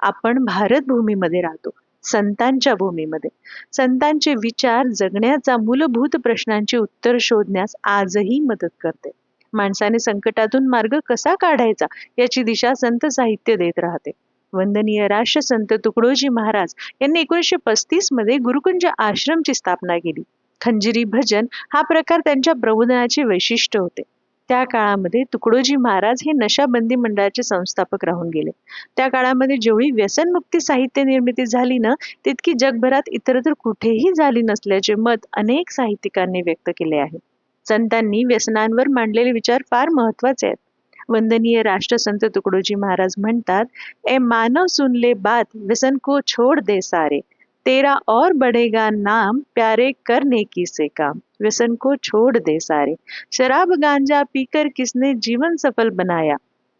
आपण भारत भूमीमध्ये राहतो संतांच्या भूमीमध्ये. संतांचे विचार जगण्याचा मूलभूत प्रश्नांची उत्तर शोधण्यास आजही मदत करते. माणसाने संकटातून मार्ग कसा काढायचा याची दिशा संत साहित्य देत राहते. वंदनीय राष्ट्रसंत तुकडोजी महाराज यांनी एकोणीसशे पस्तीसमध्ये गुरुकुंज आश्रमची स्थापना केली. खंजिरी भजन हा प्रकार त्यांच्या प्रबोधनाचे वैशिष्ट्य होते. त्या काळामध्ये तुकडोजी महाराज हे नशाबंदी मंडळाचे संस्थापक राहून गेले. त्या काळामध्ये जेवढी व्यसनमुक्ती साहित्य निर्मिती झाली ना तितकी जगभरात इतरत्र कुठेही झाली नसल्याचे मत अनेक साहित्यिकांनी व्यक्त केले आहे. संतांनी व्यसनांवर मांडलेले विचार फार महत्त्वाचे आहेत. वंदनीय राष्ट्रसंत तुकडोजी महाराज म्हणतात ए मानव सुनले बात व्यसन को छोड़ दे सारे. तेरा और बढ़ेगा नाम प्यारे करने की से काम। व्यसन को छोड़ दे सारे। शराब गांजा पीकर किसने जीवन सफल बनाया?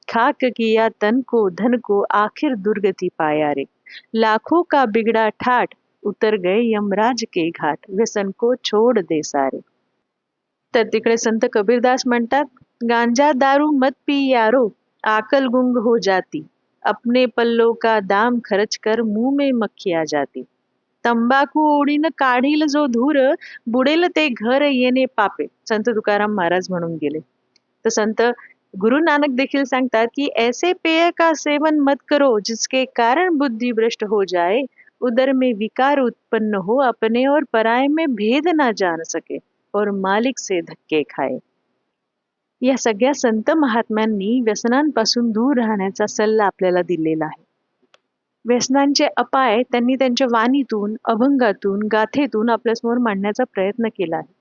खाक किया तन को, धन को आखिर दुर्गति पाया रे। लाखों का बिगड़ा ठाट, उतर गए यमराज के घाट। व्यसन को छोड़ दे सारे। तर तिकडे संत कबीरदास म्हणतात गांजा दारू मत पी यारो, आकल गुंग हो जाती। अपने पल्लों का दाम खर्च कर मुँह में मक्खी आ जाती। तंबाखू ओढीनं काढील जो धूर बुडेल ते घर येणे पापे. संत तुकाराम महाराज म्हणून गेले. तर संत गुरु नानक देखील सांगतात की ऐसे पेय का सेवन मत करो जिसके कारण बुद्धि भ्रष्ट हो जाए उदर में विकार उत्पन्न हो अपने और पराय में भेद ना जान सके और मालिक से धक्के खाए. या सगळ्या संत महात्म्यांनी व्यसनांपासून दूर राहण्याचा सल्ला आपल्याला दिलेला आहे. व्यसनांचे अपाय त्यांनी त्यांच्या वाणीतून अभंगातून गाथेतून आपल्यासमोर मांडण्याचा प्रयत्न केला आहे.